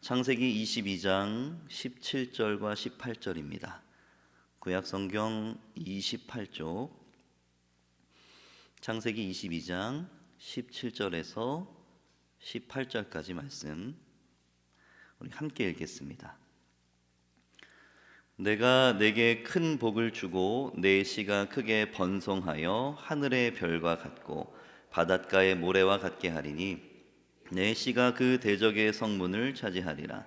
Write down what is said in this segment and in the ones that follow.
창세기 22장 17절과 18절입니다. 구약 성경 28쪽 창세기 22장 17절에서 18절까지 말씀 우리 함께 읽겠습니다. 내가 내게 큰 복을 주고 내 씨가 크게 번성하여 하늘의 별과 같고 바닷가의 모래와 같게 하리니 내 씨가 그 대적의 성문을 차지하리라.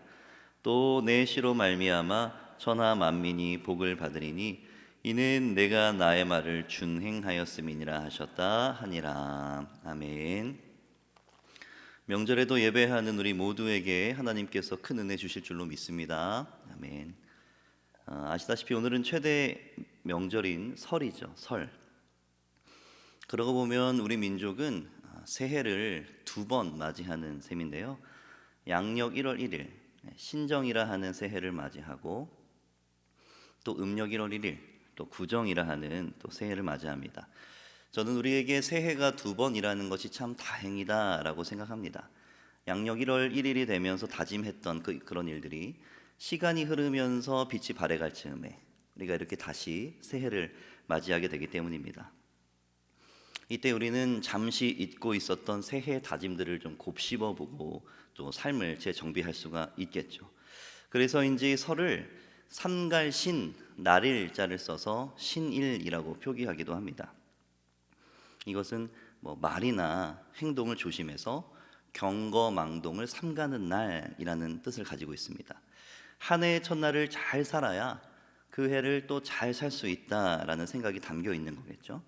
또 내 씨로 말미암아 천하 만민이 복을 받으리니 이는 내가 나의 말을 준행하였음이니라 하셨다 하니라. 아멘. 명절에도 예배하는 우리 모두에게 하나님께서 큰 은혜 주실 줄로 믿습니다. 아멘. 어, 아시다시피 오늘은 최대 명절인 설이죠 설. 그러고 보면 우리 민족은 어, 새해를 두 번 맞이하는 셈인데요. 양력 1월 1일 신정이라 하는 새해를 맞이하고 또 음력 1월 1일 또 구정이라 하는 또 새해를 맞이합니다. 저는 우리에게 새해가 두 번이라는 것이 참 다행이다라고 생각합니다. 양력 1월 1일이 되면서 다짐했던 그, 그런 일들이 시간이 흐르면서 빛이 발해갈 즈음에 우리가 이렇게 다시 새해를 맞이하게 되기 때문입니다. 이때 우리는 잠시 잊고 있었던 새해 다짐들을 좀 곱씹어 보고 또 삶을 재정비할 수가 있겠죠. 그래서인지 설을 삼갈신 날일자를 써서 신일이라고 표기하기도 합니다. 이것은 뭐 말이나 행동을 조심해서 경거망동을 삼가는 날이라는 뜻을 가지고 있습니다. 한 해의 첫날을 잘 살아야 그 해를 또 잘 살 수 있다라는 생각이 담겨 있는 거겠죠.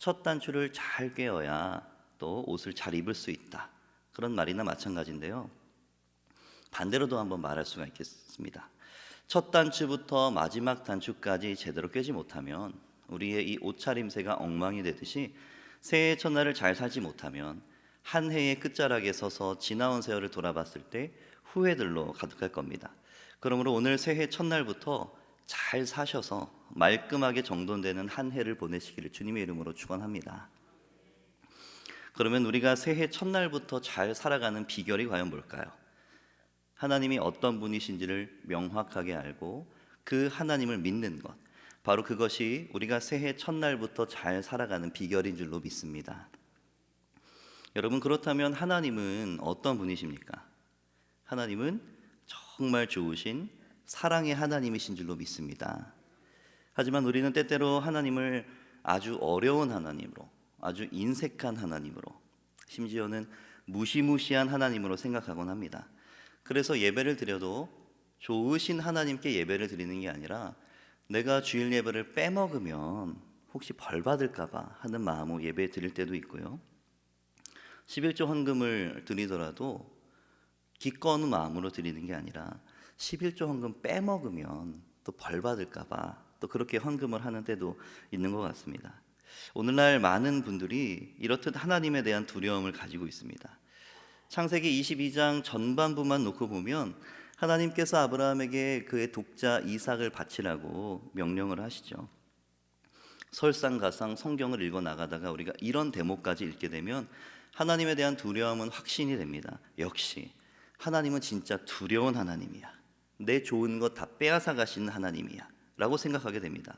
첫 단추를 잘 꿰어야 또 옷을 잘 입을 수 있다. 그런 말이나 마찬가지인데요. 반대로도 한번 말할 수가 있겠습니다. 첫 단추부터 마지막 단추까지 제대로 꿰지 못하면 우리의 이 옷차림새가 엉망이 되듯이 새해 첫날을 잘 살지 못하면 한 해의 끝자락에 서서 지나온 세월을 돌아봤을 때 후회들로 가득할 겁니다. 그러므로 오늘 새해 첫날부터 잘 사셔서 말끔하게 정돈되는 한 해를 보내시기를 주님의 이름으로 축원합니다. 그러면 우리가 새해 첫날부터 잘 살아가는 비결이 과연 뭘까요? 하나님이 어떤 분이신지를 명확하게 알고 그 하나님을 믿는 것. 바로 그것이 우리가 새해 첫날부터 잘 살아가는 비결인 줄로 믿습니다. 여러분 그렇다면 하나님은 어떤 분이십니까? 하나님은 정말 좋으신 사랑의 하나님이신 줄로 믿습니다. 하지만 우리는 때때로 하나님을 아주 어려운 하나님으로, 아주 인색한 하나님으로, 심지어는 무시무시한 하나님으로 생각하곤 합니다. 그래서 예배를 드려도 좋으신 하나님께 예배를 드리는 게 아니라 내가 주일 예배를 빼먹으면 혹시 벌 받을까봐 하는 마음으로 예배 드릴 때도 있고요. 11조 헌금을 드리더라도 기꺼운 마음으로 드리는 게 아니라 11조 헌금 빼먹으면 또 벌 받을까봐 또 그렇게 헌금을 하는 때도 있는 것 같습니다. 오늘날 많은 분들이 이렇듯 하나님에 대한 두려움을 가지고 있습니다. 창세기 22장 전반부만 놓고 보면 하나님께서 아브라함에게 그의 독자 이삭을 바치라고 명령을 하시죠. 설상가상 성경을 읽어 나가다가 우리가 이런 대목까지 읽게 되면 하나님에 대한 두려움은 확신이 됩니다. 역시 하나님은 진짜 두려운 하나님이야. 내 좋은 것 다 빼앗아 가시는 하나님이야. 라고 생각하게 됩니다.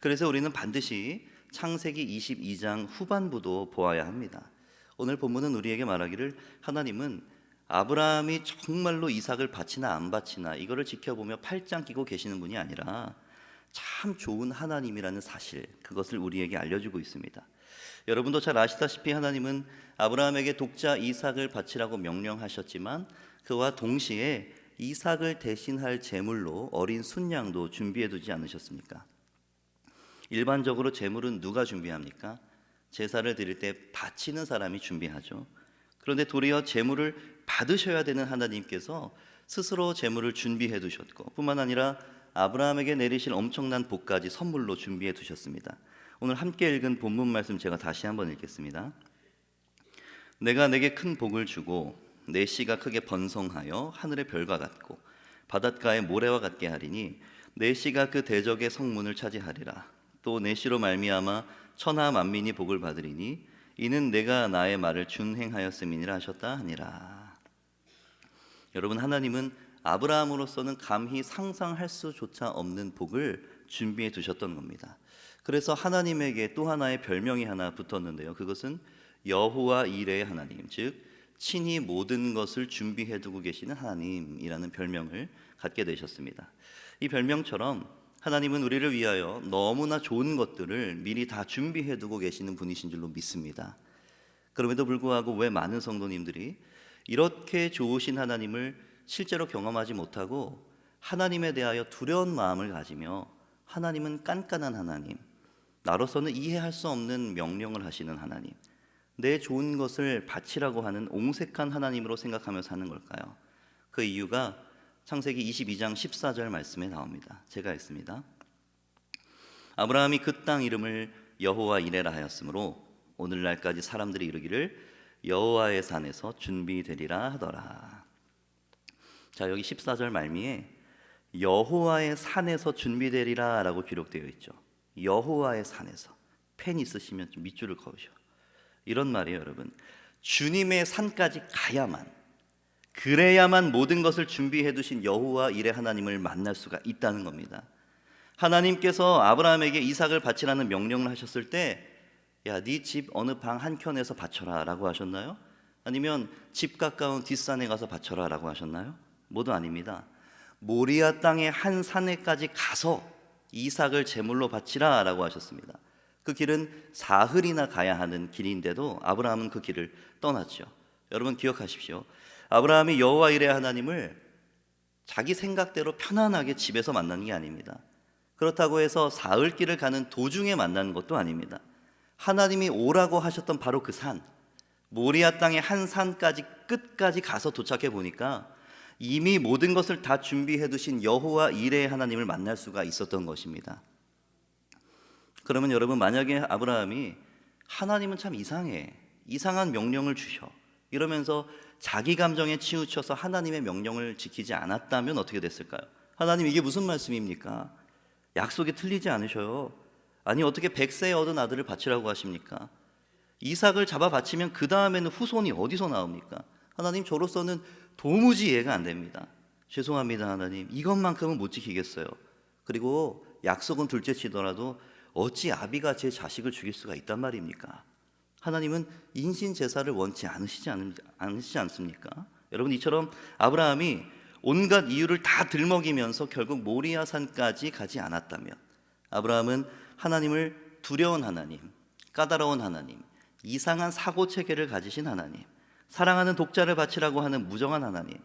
그래서 우리는 반드시 창세기 22장 후반부도 보아야 합니다. 오늘 본문은 우리에게 말하기를 하나님은 아브라함이 정말로 이삭을 바치나 안 바치나 이거를 지켜보며 팔짱 끼고 계시는 분이 아니라 참 좋은 하나님이라는 사실 그것을 우리에게 알려주고 있습니다. 여러분도 잘 아시다시피 하나님은 아브라함에게 독자 이삭을 바치라고 명령하셨지만 그와 동시에 이삭을 대신할 제물로 어린 순양도 준비해 두지 않으셨습니까? 일반적으로 제물은 누가 준비합니까? 제사를 드릴 때 바치는 사람이 준비하죠. 그런데 도리어 제물을 받으셔야 되는 하나님께서 스스로 제물을 준비해 두셨고 뿐만 아니라 아브라함에게 내리실 엄청난 복까지 선물로 준비해 두셨습니다. 오늘 함께 읽은 본문 말씀 제가 다시 한번 읽겠습니다. 내가 내게 큰 복을 주고 내 씨가 크게 번성하여 하늘의 별과 같고 바닷가의 모래와 같게 하리니 내 씨가 그 대적의 성문을 차지하리라 또내 씨로 말미암아 천하 만민이 복을 받으리니 이는 내가 나의 말을 준행하였음이니라 하셨다 하니라 여러분 하나님은 아브라함으로서는 감히 상상할 수조차 없는 복을 준비해 두셨던 겁니다. 그래서 하나님에게 또 하나의 별명이 하나 붙었는데요. 그것은 여호와 이레의 하나님, 즉 친히 모든 것을 준비해 두고 계시는 하나님이라는 별명을 갖게 되셨습니다. 이 별명처럼 하나님은 우리를 위하여 너무나 좋은 것들을 미리 다 준비해 두고 계시는 분이신 줄로 믿습니다. 그럼에도 불구하고 왜 많은 성도님들이 이렇게 좋으신 하나님을 실제로 경험하지 못하고 하나님에 대하여 두려운 마음을 가지며 하나님은 깐깐한 하나님, 나로서는 이해할 수 없는 명령을 하시는 하나님, 내 좋은 것을 바치라고 하는 옹색한 하나님으로 생각하며 사는 걸까요? 그 이유가 창세기 22장 14절 말씀에 나옵니다. 제가 읽습니다. 아브라함이 그 땅 이름을 여호와 이레라 하였으므로 오늘날까지 사람들이 이르기를 여호와의 산에서 준비되리라 하더라. 자 여기 14절 말미에 여호와의 산에서 준비되리라라고 기록되어 있죠. 여호와의 산에서 펜 있으시면 좀 밑줄을 그으셔. 이런 말이에요, 여러분. 주님의 산까지 가야만 그래야만 모든 것을 준비해 두신 여호와 이레 하나님을 만날 수가 있다는 겁니다. 하나님께서 아브라함에게 이삭을 바치라는 명령을 하셨을 때 야, 네 집 어느 방 한켠에서 바쳐라라고 하셨나요? 아니면 집 가까운 뒷산에 가서 바쳐라라고 하셨나요? 모두 아닙니다. 모리아 땅의 한 산에까지 가서 이삭을 제물로 바치라라고 하셨습니다. 그 길은 사흘이나 가야 하는 길인데도 아브라함은 그 길을 떠났죠. 여러분 기억하십시오. 아브라함이 여호와 이레 하나님을 자기 생각대로 편안하게 집에서 만나는 게 아닙니다. 그렇다고 해서 사흘 길을 가는 도중에 만나는 것도 아닙니다. 하나님이 오라고 하셨던 바로 그 산, 모리아 땅의 한 산까지 끝까지 가서 도착해 보니까 이미 모든 것을 다 준비해 두신 여호와 이레의 하나님을 만날 수가 있었던 것입니다. 그러면 여러분 만약에 아브라함이 하나님은 참 이상해. 이상한 명령을 주셔. 이러면서 자기 감정에 치우쳐서 하나님의 명령을 지키지 않았다면 어떻게 됐을까요? 하나님 이게 무슨 말씀입니까? 약속이 틀리지 않으셔요. 아니 어떻게 백세에 얻은 아들을 바치라고 하십니까? 이삭을 잡아 바치면 그 다음에는 후손이 어디서 나옵니까? 하나님 저로서는 도무지 이해가 안 됩니다. 죄송합니다 하나님 이것만큼은 못 지키겠어요. 그리고 약속은 둘째치더라도 어찌 아비가 제 자식을 죽일 수가 있단 말입니까? 하나님은 인신 제사를 원치 않으시지 않, 않으시지 않습니까? 여러분 이처럼 아브라함이 온갖 이유를 다 들먹이면서 결국 모리아 산까지 가지 않았다면 아브라함은 하나님을 두려운 하나님, 까다로운 하나님, 이상한 사고 체계를 가지신 하나님, 사랑하는 독자를 바치라고 하는 무정한 하나님,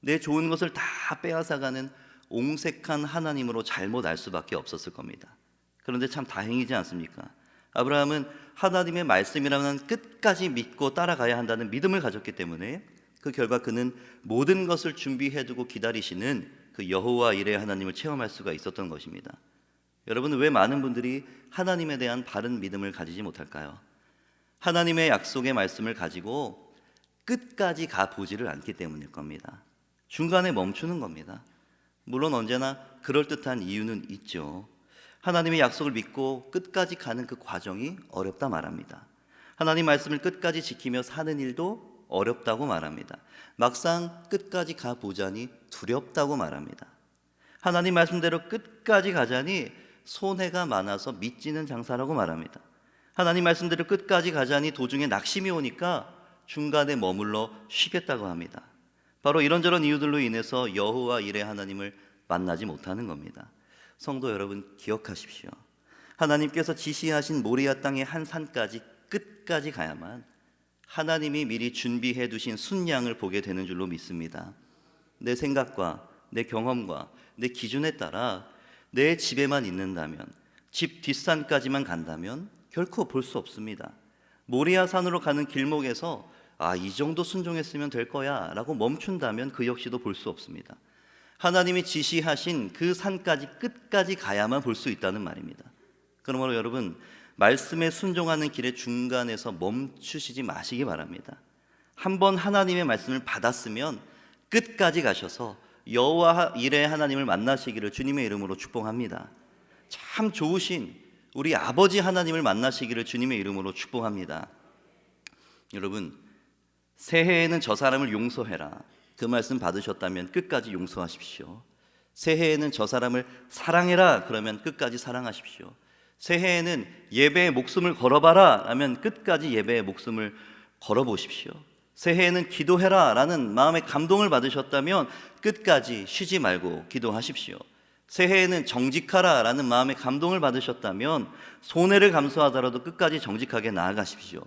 내 좋은 것을 다 빼앗아가는 옹색한 하나님으로 잘못 알 수밖에 없었을 겁니다. 그런데 참 다행이지 않습니까? 아브라함은 하나님의 말씀이라는 끝까지 믿고 따라가야 한다는 믿음을 가졌기 때문에 그 결과 그는 모든 것을 준비해 두고 기다리시는 그 여호와 이레 하나님을 체험할 수가 있었던 것입니다. 여러분 왜 많은 분들이 하나님에 대한 바른 믿음을 가지지 못할까요? 하나님의 약속의 말씀을 가지고 끝까지 가 보지를 않기 때문일 겁니다. 중간에 멈추는 겁니다. 물론 언제나 그럴듯한 이유는 있죠. 하나님의 약속을 믿고 끝까지 가는 그 과정이 어렵다 말합니다. 하나님 말씀을 끝까지 지키며 사는 일도 어렵다고 말합니다. 막상 끝까지 가 보자니 두렵다고 말합니다. 하나님 말씀대로 끝까지 가자니 손해가 많아서 믿지는 장사라고 말합니다. 하나님 말씀대로 끝까지 가자니 도중에 낙심이 오니까 중간에 머물러 쉬겠다고 합니다. 바로 이런저런 이유들로 인해서 여호와 이레 하나님을 만나지 못하는 겁니다. 성도 여러분 기억하십시오. 하나님께서 지시하신 모리아 땅의 한 산까지 끝까지 가야만 하나님이 미리 준비해 두신 순양을 보게 되는 줄로 믿습니다. 내 생각과 내 경험과 내 기준에 따라 내 집에만 있는다면 집 뒷산까지만 간다면 결코 볼 수 없습니다. 모리아 산으로 가는 길목에서 아, 이 정도 순종했으면 될 거야 라고 멈춘다면 그 역시도 볼 수 없습니다. 하나님이 지시하신 그 산까지 끝까지 가야만 볼 수 있다는 말입니다. 그러므로 여러분 말씀에 순종하는 길의 중간에서 멈추시지 마시기 바랍니다. 한번 하나님의 말씀을 받았으면 끝까지 가셔서 여호와 일의 하나님을 만나시기를 주님의 이름으로 축복합니다. 참 좋으신 우리 아버지 하나님을 만나시기를 주님의 이름으로 축복합니다. 여러분 새해에는 저 사람을 용서해라. 그 말씀 받으셨다면 끝까지 용서하십시오. 새해에는 저 사람을 사랑해라 그러면 끝까지 사랑하십시오. 새해에는 예배에 목숨을 걸어봐라 라면 끝까지 예배에 목숨을 걸어보십시오. 새해에는 기도해라 라는 마음의 감동을 받으셨다면 끝까지 쉬지 말고 기도하십시오. 새해에는 정직하라 라는 마음의 감동을 받으셨다면 손해를 감수하더라도 끝까지 정직하게 나아가십시오.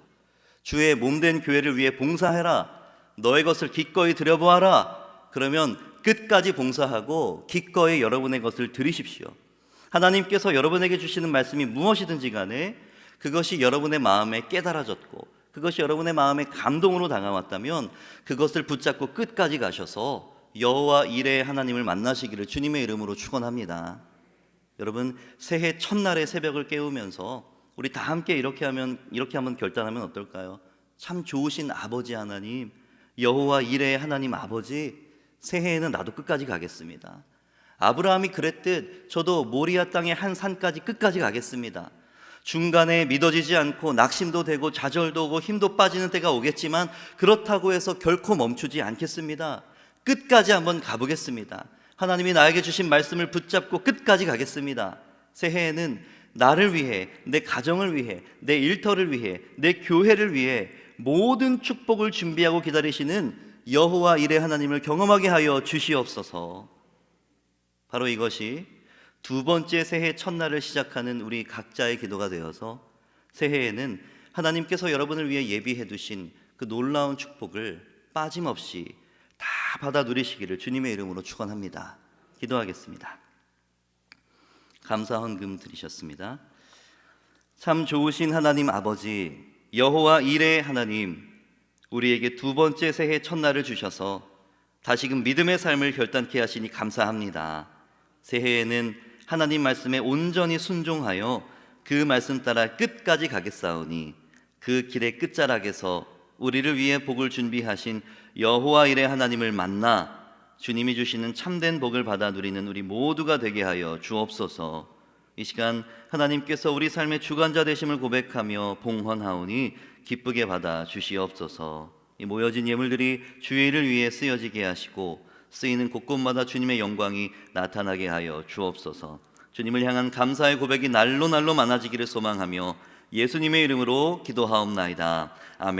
주의 몸된 교회를 위해 봉사해라. 너의 것을 기꺼이 드려보아라. 그러면 끝까지 봉사하고 기꺼이 여러분의 것을 드리십시오. 하나님께서 여러분에게 주시는 말씀이 무엇이든지 간에 그것이 여러분의 마음에 깨달아졌고 그것이 여러분의 마음에 감동으로 다가왔다면 그것을 붙잡고 끝까지 가셔서 여호와 이레의 하나님을 만나시기를 주님의 이름으로 축원합니다. 여러분 새해 첫날의 새벽을 깨우면서 우리 다 함께 이렇게 하면 이렇게 한번 결단하면 어떨까요? 참 좋으신 아버지 하나님, 여호와 이레의 하나님 아버지, 새해에는 나도 끝까지 가겠습니다. 아브라함이 그랬듯 저도 모리아 땅의 한 산까지 끝까지 가겠습니다. 중간에 믿어지지 않고 낙심도 되고 좌절도 오고 힘도 빠지는 때가 오겠지만 그렇다고 해서 결코 멈추지 않겠습니다. 끝까지 한번 가보겠습니다. 하나님이 나에게 주신 말씀을 붙잡고 끝까지 가겠습니다. 새해에는 나를 위해, 내 가정을 위해, 내 일터를 위해, 내 교회를 위해 모든 축복을 준비하고 기다리시는 여호와 일의 하나님을 경험하게 하여 주시옵소서. 바로 이것이 두 번째 새해 첫날을 시작하는 우리 각자의 기도가 되어서 새해에는 하나님께서 여러분을 위해 예비해 두신 그 놀라운 축복을 빠짐없이 다 받아 누리시기를 주님의 이름으로 축원합니다. 기도하겠습니다. 감사 헌금 드리셨습니다. 참 좋으신 하나님 아버지 여호와 이레 하나님 우리에게 두 번째 새해 첫날을 주셔서 다시금 믿음의 삶을 결단케 하시니 감사합니다. 새해에는 하나님 말씀에 온전히 순종하여 그 말씀 따라 끝까지 가겠사오니 그 길의 끝자락에서 우리를 위해 복을 준비하신 여호와 일의 하나님을 만나 주님이 주시는 참된 복을 받아 누리는 우리 모두가 되게 하여 주옵소서. 이 시간 하나님께서 우리 삶의 주관자 되심을 고백하며 봉헌하오니 기쁘게 받아 주시옵소서. 이 모여진 예물들이 주의 일을 위해 쓰여지게 하시고 쓰이는 곳곳마다 주님의 영광이 나타나게 하여 주옵소서. 주님을 향한 감사의 고백이 날로 날로 많아지기를 소망하며 예수님의 이름으로 기도하옵나이다. 아멘.